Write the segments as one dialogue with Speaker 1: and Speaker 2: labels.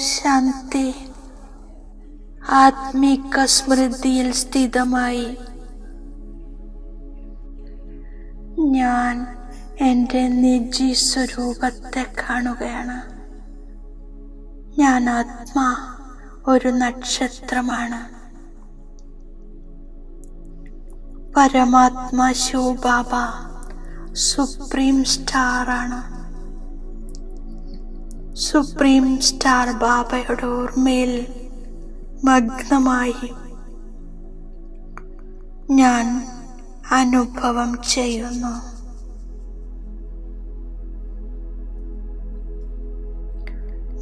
Speaker 1: ശാന്തി. ആത്മീക സ്മൃതിയിൽ സ്ഥിതമായി. ഞാൻ എന്റെ നിജി സ്വരൂപത്തെ കാണുകയാണ്. ഞാൻ ആത്മാ ഒരു നക്ഷത്രമാണ്. പരമാത്മാ ശിവബാബ സുപ്രീം സ്റ്റാറാണ്. സുപ്രീം സ്റ്റാർ ബാബയുടെ ഓർമ്മയിൽ മഗ്നമായി. ഞാൻ അനുഭവം ചെയ്യുന്നു.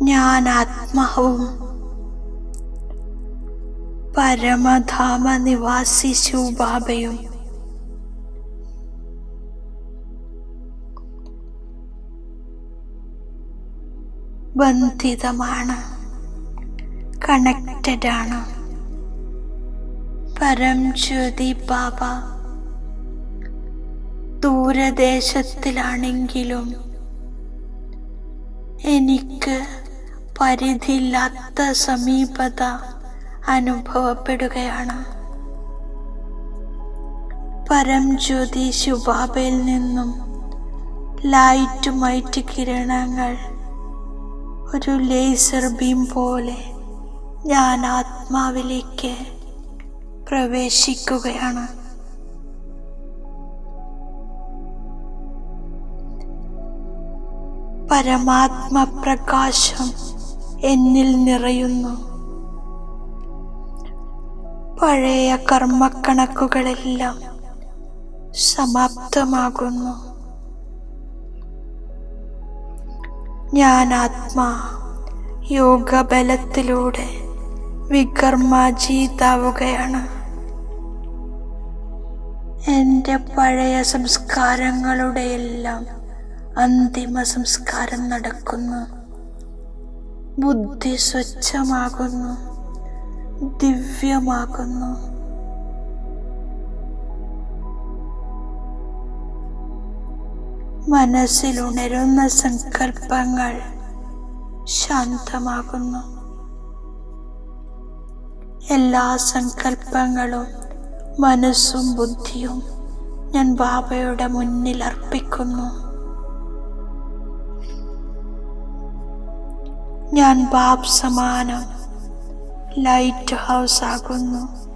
Speaker 1: ഞാൻ ആത്മാവും പരമധാമ നിവാസി ശിവബാബയും ബന്ധിതമാണ് കണക്റ്റഡ് ആണ്. പരംജ്യോതി ബാബ ദൂരദേശത്തിലാണെങ്കിലും എനിക്ക് പരിധിയില്ലാത്ത സമീപത അനുഭവപ്പെടുകയാണ്. പരംജ്യോതി ശുബാബയിൽ നിന്നും ലൈറ്റ് മൈറ്റ് കിരണങ്ങൾ ഒരു ലേസർ ബീം പോലെ ഞാൻ ആത്മാവിലേക്ക് പ്രവേശിക്കുകയാണ്. പരമാത്മപ്രകാശം എന്നിൽ നിറയുന്നു. പഴയ കർമ്മക്കണക്കുകളെല്ലാം സമാപ്തമാകുന്നു. ഞാൻ ആത്മാ യോഗബലത്തിലൂടെ വികർമാജീതാവുകയാണ്. എന്റെ പഴയ സംസ്കാരങ്ങളുടെ എല്ലാം അന്തിമ സംസ്കാരം നടക്കുന്നു. ബുദ്ധി സ്വച്ഛമാകുന്നു. ദിവ്യമാകുന്നു. മനസ്സിലുണരുന്ന സങ്കല്പങ്ങൾ ശാന്തമാകുന്നു. എല്ലാ സങ്കല്പങ്ങളും മനസ്സും ബുദ്ധിയും ഞാൻ ബാബയുടെ മുന്നിൽ അർപ്പിക്കുന്നു. ഞാൻ ബാബ് സമാനം ലൈറ്റ് ഹൗസ് ആകുന്നു.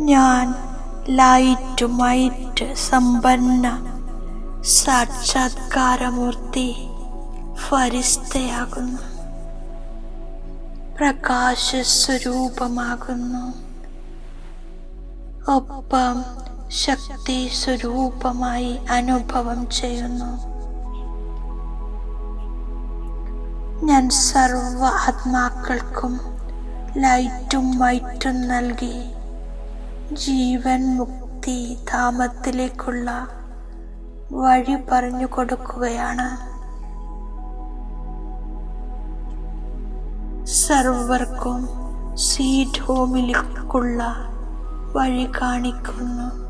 Speaker 1: ഞാൻ ലൈറ്റ് മൈറ്റ് സമ്പന്ന സാക്ഷാത്കാരമൂർത്തി ഫരിസ്തയാകുന്നു. പ്രകാശസ്വരൂപമാകുന്നു. ഒപ്പം ശക്തി സ്വരൂപമായി അനുഭവം ചെയ്യുന്നു. ഞാൻ സർവ ആത്മാക്കൾക്കും ലൈറ്റും വൈറ്റും നൽകി ജീവൻ മുക്തി ധാമത്തിലേക്കുള്ള വഴി പറഞ്ഞു കൊടുക്കുകയാണ്. സർവർക്കും സീറ്റ് ഹോമിലേക്കുള്ള വഴി കാണിക്കുന്നു.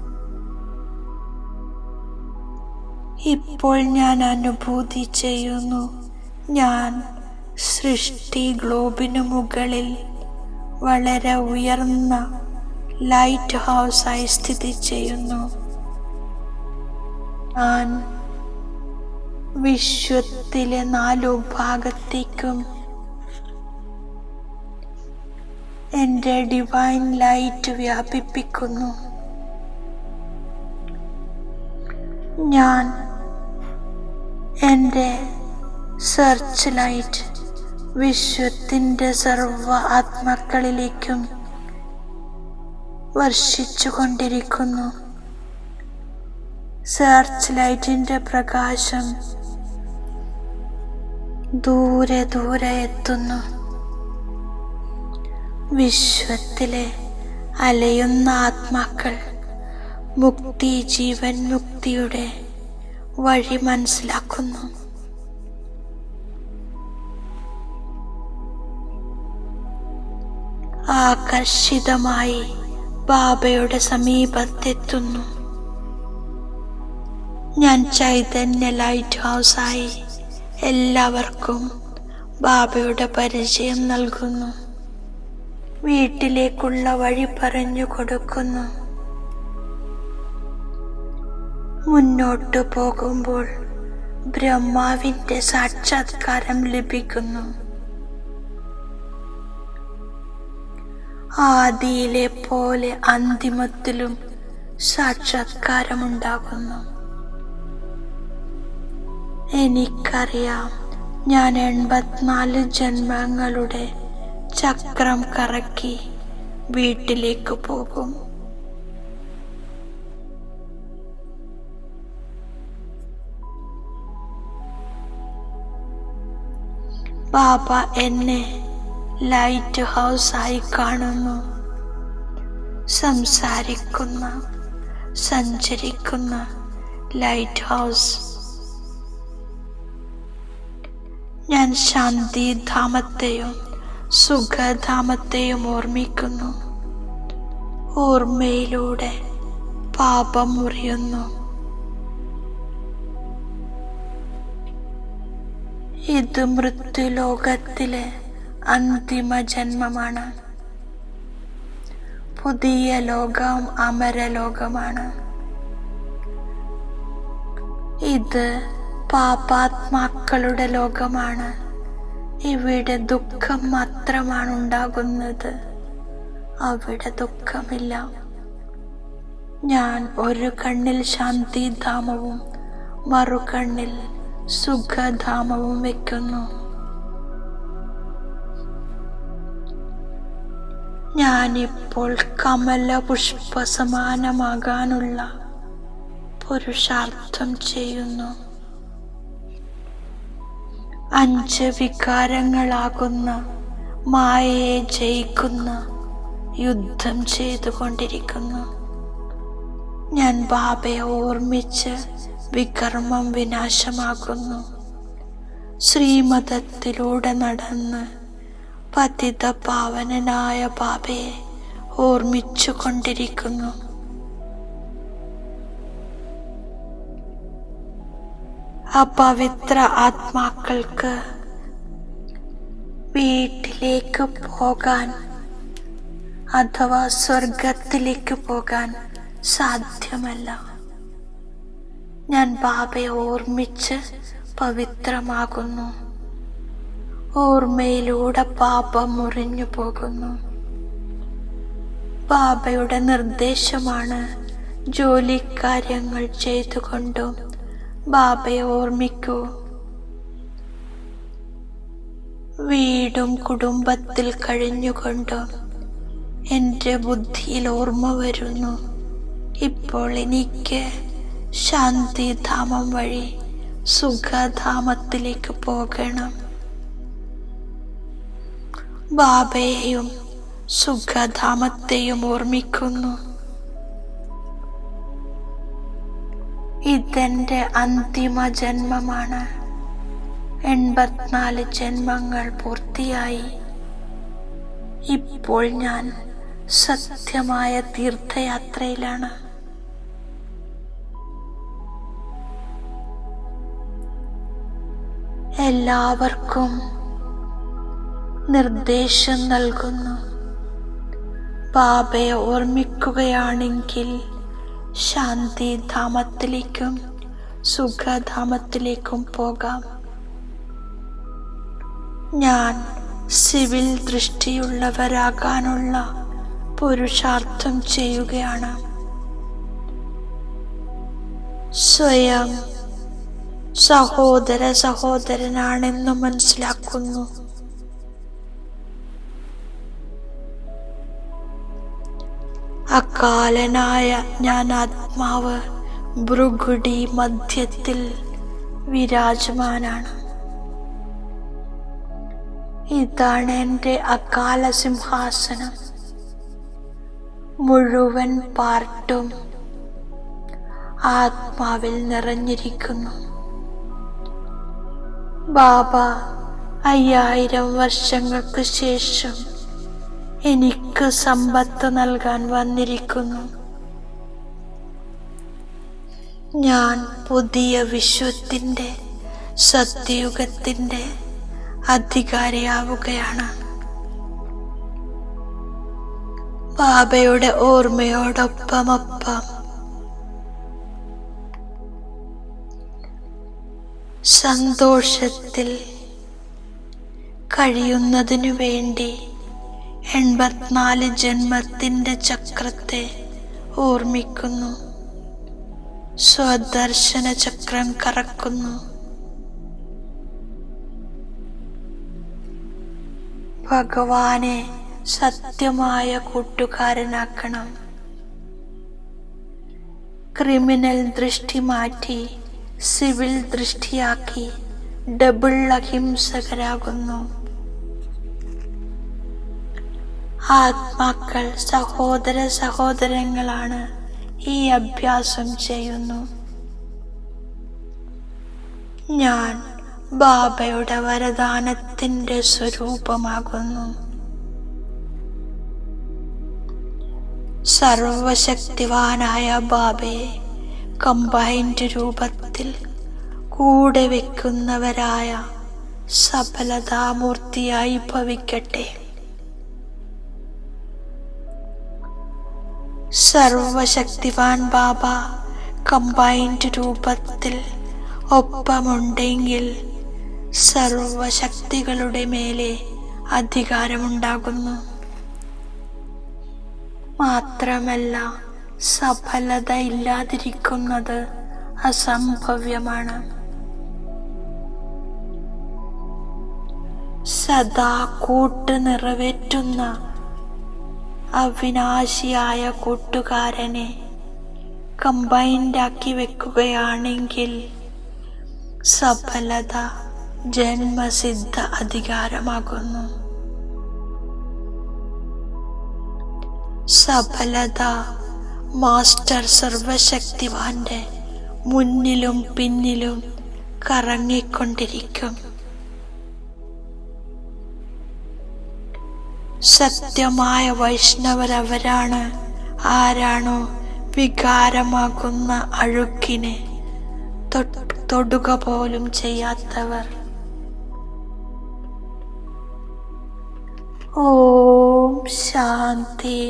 Speaker 1: ഇപ്പോൾ ഞാൻ അനുഭൂതി ചെയ്യുന്നു. ഞാൻ സൃഷ്ടി ഗ്ലോബിനു മുകളിൽ വളരെ ഉയർന്ന ലൈറ്റ് ഹൗസായി സ്ഥിതി ചെയ്യുന്നു. ഞാൻ വിശ്വത്തിലെ നാലു ഭാഗത്തേക്കും എന്റെ ഡിവൈൻ ലൈറ്റ് വ്യാപിപ്പിക്കുന്നു. ഞാൻ എന്റെ സെർച്ച് ലൈറ്റ് വിശ്വത്തിന്റെ സർവ ആത്മാക്കളിലേക്കും വർഷിച്ചു കൊണ്ടിരിക്കുന്നു സെർച്ച് ലൈറ്റിന്റെ പ്രകാശം ദൂരെ ദൂരെ എത്തുന്നു. വിശ്വത്തിലെ അലയുന്ന ആത്മാക്കൾ മുക്തി ജീവൻ മുക്തിയുടെ വഴി മനസ്സിലാക്കുന്നു. ആകർഷിതമായി ബാബയുടെ സമീപത്തെത്തുന്നു. ഞാൻ ചൈതന്യ ലൈറ്റ് ഹൗസായി എല്ലാവർക്കും ബാബയുടെ പരിചയം നൽകുന്നു. വീട്ടിലേക്കുള്ള വഴി പറഞ്ഞു കൊടുക്കുന്നു. മുന്നോട്ടു പോകുമ്പോൾ ബ്രഹ്മാവിന്റെ സാക്ഷാത്കാരം ലഭിക്കുന്നു. ആദിയിലെ പോലെ അന്തിമത്തിലും സാക്ഷാത്കാരമുണ്ടാകുന്നു. എനിക്കറിയാം ഞാൻ എൺപത്തിനാല് ജന്മങ്ങളുടെ ചക്രം കറക്കി വീട്ടിലേക്ക് പോകും. ബാബ എന്നെ ലൈറ്റ് ഹൗസായി കാണുന്നു. സംസാരിക്കുന്ന സഞ്ചരിക്കുന്ന ലൈറ്റ് ഹൗസ്. ഞാൻ ശാന്തി ശാന്തിധാമത്തെയും സുഖധാമത്തെയും ഓർമ്മിക്കുന്നു. ഓർമ്മയിലൂടെ പാപം മുറിയുന്നു. ഇത് മൃത്യുലോകത്തിലെ അന്തിമ ജന്മമാണ്. പുതിയ ലോകം അമരലോകമാണ് ഇത് പാപാത്മാക്കളുടെ ലോകമാണ്. ഇവിടെ ദുഃഖം മാത്രമാണ് ഉണ്ടാകുന്നത്. അവിടെ ദുഃഖമില്ല. ഞാൻ ഒരു കണ്ണിൽ ശാന്തിധാമവും മറുകണ്ണിൽ സുഖധാമവും വെക്കുന്നു. ഞാനിപ്പോൾ കമല പുഷ്പ സമാനമാകാനുള്ള പുരുഷാർത്ഥം ചെയ്യുന്നു. അഞ്ച് വികാരങ്ങളാകുന്ന മായയെ ജയിക്കുന്ന യുദ്ധം ചെയ്തുകൊണ്ടിരിക്കുന്നു. ഞാൻ ബാബയെ ഓർമ്മിച്ച് വികർമ്മം വിനാശമാക്കുന്നു. ശ്രീമതത്തിലൂടെ നടന്ന് പതിത പാവനനായ ബാബയെ ഓർമ്മിച്ചു കൊണ്ടിരിക്കുന്നു അപവിത്ര ആത്മാക്കൾക്ക് വീട്ടിലേക്ക് പോകാൻ അഥവാ സ്വർഗത്തിലേക്ക് പോകാൻ സാധ്യമല്ല. ഞാൻ ബാബയെ ഓർമ്മിച്ച് പവിത്രമാകുന്നു. ഓർമ്മയിലൂടെ പാപം മുറിഞ്ഞു പോകുന്നു. ബാബയുടെ നിർദ്ദേശമാണ് ജോലിക്കാര്യങ്ങൾ ചെയ്തുകൊണ്ടും ബാബയെ ഓർമ്മിക്കൂ. വീടും കുടുംബത്തിൽ കഴിഞ്ഞുകൊണ്ടും എന്റെ ബുദ്ധിയിൽ ഓർമ്മ വരുന്നു. ഇപ്പോൾ എനിക്ക് ശാന്തിധാമം വഴി സുഖധാമത്തിലേക്ക് പോകണം. ബാബയെയും സുഖധാമത്തെയും ഓർമ്മിക്കുന്നു. ഇതെന്റെ അന്തിമ ജന്മമാണ്. എൺപത്തിനാല് ജന്മങ്ങൾ പൂർത്തിയായി. ഇപ്പോൾ ഞാൻ സത്യമായ തീർത്ഥയാത്രയിലാണ്. എല്ലാവർക്കും നിർദ്ദേശം നൽകുന്നു. ബാബയെ ഓർമ്മിക്കുകയാണെങ്കിൽ ശാന്തി ധാമത്തിലേക്കും സുഖധാമത്തിലേക്കും പോകാം. ഞാൻ സിവിൽ ദൃഷ്ടിയുള്ളവരാകാനുള്ള പുരുഷാർത്ഥം ചെയ്യുകയാണ്. സ്വയം സഹോദര സഹോദരനാണെന്ന് മനസ്സിലാക്കുന്നു. അകാലനായ ഞാൻ ആത്മാവ് ഭൃഗുടി മധ്യത്തിൽ വിരാജമാനാണ്. ഇതാണ് എന്റെ അകാല സിംഹാസനം. മുഴുവൻ പാർട്ടും ആത്മാവിൽ നിറഞ്ഞിരിക്കുന്നു. ബാബ അയ്യായിരം വർഷങ്ങൾക്ക് ശേഷം എനിക്ക് സമ്പത്ത് നൽകാൻ വന്നിരിക്കുന്നു. ഞാൻ പുതിയ വിശ്വത്തിന്റെ സത്യയുഗത്തിന്റെ അധികാരിയാവുകയാണ്. ബാബയുടെ ഓർമ്മയോടൊപ്പമൊപ്പം സന്തോഷത്തിൽ കഴിയുന്നതിനു വേണ്ടി എൺപത്തിനാല് ജന്മത്തിന്റെ ചക്രത്തെ ഓർമ്മിക്കുന്നു. സ്വദർശന ചക്രം കറക്കുന്നു. ഭഗവാനെ സത്യമായ കൂട്ടുകാരനാക്കണം. ക്രിമിനൽ ദൃഷ്ടി മാറ്റി സിവിൽ ദൃഷ്ടിയാക്കി ഡബിൾ അഹിംസകരാകുന്നു. ആത്മാക്കൾ സഹോദര സഹോദരങ്ങളാണ് ഈ അഭ്യാസം ചെയ്യുന്നു. ഞാൻ ബാബയുടെ വരദാനത്തിന്റെ സ്വരൂപമാകുന്നു. സർവശക്തിവാനായ ബാബയെ കമ്പൈൻഡ് രൂപത്തിൽ കൂടെ വെക്കുന്നവരായ സഫലതാമൂർത്തിയായി ഭവിക്കട്ടെ. സർവശക്തിവാൻ ബാബ കമ്പൈൻഡ് രൂപത്തിൽ ഒപ്പമുണ്ടെങ്കിൽ സർവശക്തികളുടെ മേലെ അധികാരമുണ്ടാകുന്നു. മാത്രമല്ല സഫലത ഇല്ലാതിരിക്കുന്നത് അസംഭവ്യമാണ്. സദാ കൂട്ട് നിറവേറ്റുന്ന അവിനാശിയായ കൂട്ടുകാരനെ കമ്പൈൻഡാക്കി വെക്കുകയാണെങ്കിൽ സഫലത ജന്മസിദ്ധ അധികാരമാകുന്നു. സഫലത മാസ്റ്റർ സർവശക്തിവാന്റെ മുന്നിലും പിന്നിലും കറങ്ങിക്കൊണ്ടിരിക്കും. സത്യമായ വൈഷ്ണവരവരാണ്. ആരാണോ വികാരമാകുന്ന അഴുക്കിനെ തൊടുക പോലും ചെയ്യാത്തവർ. ഓം ശാന്തി.